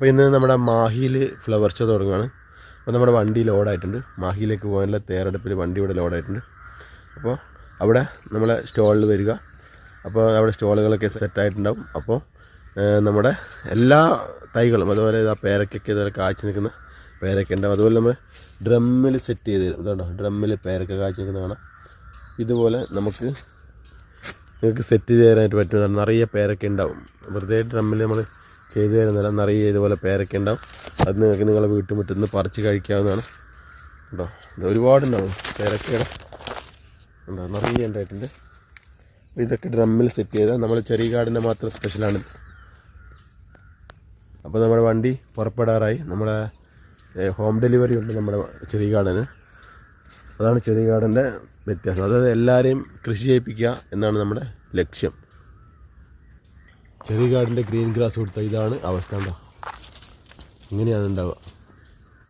അപ്പോൾ ഇന്ന് നമ്മുടെ മാഹിയിൽ ഫ്ലവർ ഷോ തുടങ്ങുകയാണ് അപ്പോൾ നമ്മുടെ വണ്ടി ലോഡായിട്ടുണ്ട് മാഹിയിലേക്ക് പോകാനുള്ള തയ്യാറെടുപ്പിൽ വണ്ടി ഇവിടെ ലോഡായിട്ടുണ്ട് അപ്പോൾ അവിടെ നമ്മളെ സ്റ്റോളിൽ വരിക. അപ്പോൾ അവിടെ സ്റ്റോളുകളൊക്കെ സെറ്റായിട്ടുണ്ടാവും അപ്പോൾ നമ്മുടെ എല്ലാ തൈകളും അതുപോലെ ആ പേരക്കൊക്കെ ഇതുപോലെ കാഴ്ച നിൽക്കുന്ന പേരക്ക ഉണ്ടാവും അതുപോലെ നമ്മൾ ഡ്രമ്മിൽ സെറ്റ് ചെയ്ത് തരും. ഇതുണ്ടോ? ഡ്രമ്മിൽ പേരക്ക കാഴ്ച നിൽക്കുന്ന കാണാം. ഇതുപോലെ നമുക്ക് നിങ്ങൾക്ക് സെറ്റ് ചെയ്ത് തരാനായിട്ട് പറ്റുന്നതാണ്. നിറയെ പേരക്ക ഉണ്ടാവും. വെറുതെ ഡ്രമ്മിൽ നമ്മൾ ചെയ്തു തരുന്നില്ല നിറയെ ഇതുപോലെ പേരൊക്കെ ഉണ്ടാവും. അത് നിങ്ങൾക്ക് നിങ്ങളെ വീട്ടുമുറ്റത്ത് നിന്ന് പറിച്ച് കഴിക്കാവുന്നതാണ്. കേട്ടോ ഇത് ഒരുപാടുണ്ടാവും പേരക്കയുടെ ഉണ്ടോ? നിറയെ ഉണ്ടായിട്ടുണ്ട്. ഇതൊക്കെ ഡ്രമ്മിൽ സെറ്റ് ചെയ്താൽ നമ്മൾ ചെറിയ കാടിന്റെ മാത്രം സ്പെഷ്യലാണ് അപ്പോൾ നമ്മുടെ വണ്ടി പുറപ്പെടാറായി. നമ്മുടെ ഹോം ഡെലിവറി ഉണ്ട് നമ്മുടെ ചെറിയ ഗാർഡന് അതാണ് ചെറിയ ഗാർഡന്റെ വ്യത്യാസം. അതായത് എല്ലാവരെയും കൃഷി ചെയ്യിപ്പിക്കുക എന്നാണ് നമ്മുടെ ലക്ഷ്യം. ചെറിയ കാടിന്റെ ഗ്രീൻ ഗ്രാസ് കൊടുത്ത ഇതാണ് അവസ്ഥ ഉണ്ടോ ഇങ്ങനെയാണ് ഉണ്ടാവുക.